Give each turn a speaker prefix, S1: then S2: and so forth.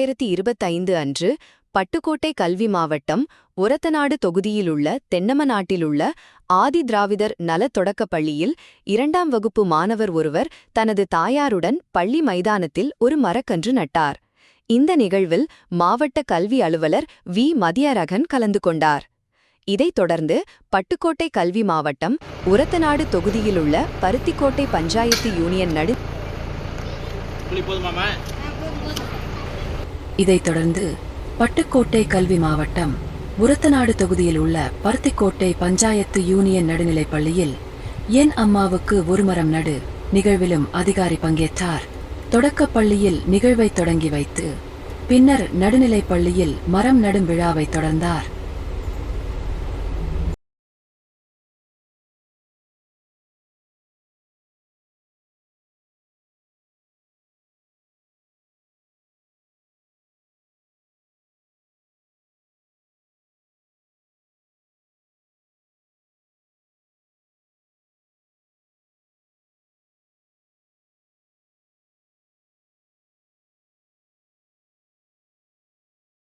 S1: இரண்டாயிரத்தி இருபத்தைந்து அன்று பட்டுக்கோட்டை கல்வி மாவட்டம் ஒரத்தநாடு தொகுதியிலுள்ள தென்னமநாட்டிலுள்ள ஆதி திராவிடர் நல தொடக்கப் பள்ளியில் இரண்டாம் வகுப்பு மாணவர் ஒருவர் தனது தாயாருடன் பள்ளி மைதானத்தில் ஒரு மரக்கன்று நட்டார். இந்த நிகழ்வில் மாவட்ட கல்வி அலுவலர் வி. மதியரகன் கலந்து கொண்டார். இதைத் தொடர்ந்து பட்டுக்கோட்டை கல்வி மாவட்டம் உரத்தநாடு தொகுதியிலுள்ள பருத்திக்கோட்டை பஞ்சாயத்து யூனியன் நடு
S2: போதுமாமா
S3: இதைத் தொடர்ந்து பட்டுக்கோட்டை கல்வி மாவட்டம் உரத்தநாடு தொகுதியில் உள்ள பருத்திக்கோட்டை பஞ்சாயத்து யூனியன் நடுநிலைப் பள்ளியில் என் அம்மாவுக்கு ஒரு மரம் நடு நிகழ்விலும் அதிகாரி பங்கேற்றார். தொடக்கப் பள்ளியில் நிகழ்வை தொடங்கி வைத்து பின்னர் நடுநிலைப் பள்ளியில் மரம் நடும் விழாவை தொடர்ந்தார்.